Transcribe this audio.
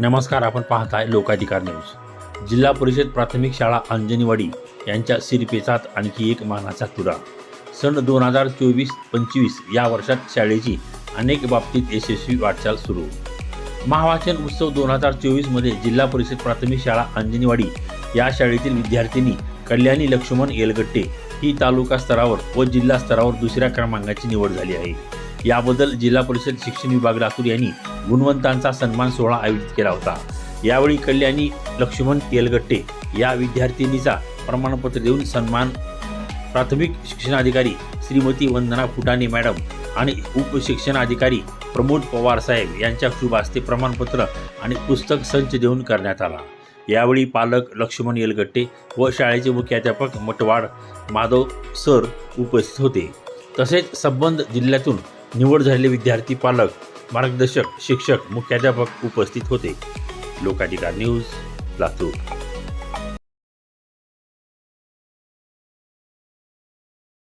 नमस्कार आपण पाहताय लोकाधिकार न्यूज. जिल्हा परिषद प्राथमिक शाळा अंजनीवाडी यांच्या सिरपेचात आणखी एक मानाचा तुरा. सन दोन हजार चोवीस पंचवीस या वर्षात शाळेची अनेक बाबतीत यशस्वी वाटचाल सुरू. महावाचन उत्सव दोन हजार चोवीसमध्ये जिल्हा परिषद प्राथमिक शाळा अंजनीवाडी या शाळेतील विद्यार्थिनी कल्याणी लक्ष्मण येलगट्टे ही तालुका स्तरावर व जिल्हा स्तरावर दुसऱ्या क्रमांकाची निवड झाली आहे. याबद्दल जिल्हा परिषद शिक्षण विभाग लातूर यांनी गुणवंतांचा सन्मान सोहळा आयोजित केला होता. यावेळी कल्याणी लक्ष्मण येलगट्टे या विद्यार्थिनीचा प्रमाणपत्र देऊन सन्मान प्राथमिक शिक्षणाधिकारी श्रीमती वंदना फुटाणे मॅडम आणि उपशिक्षणाधिकारी प्रमोद पवार साहेब यांच्या शुभ हस्ते प्रमाणपत्र आणि पुस्तक संच देऊन करण्यात आला. यावेळी पालक लक्ष्मण येलगट्टे व शाळेचे मुख्याध्यापक मटवाड माधव सर उपस्थित होते. तसेच संबंध जिल्ह्यातून निवड झालेले विद्यार्थी पालक मार्गदर्शक शिक्षक मुख्याध्यापक उपस्थित होते. लोकाधिकार न्यूज लातूर.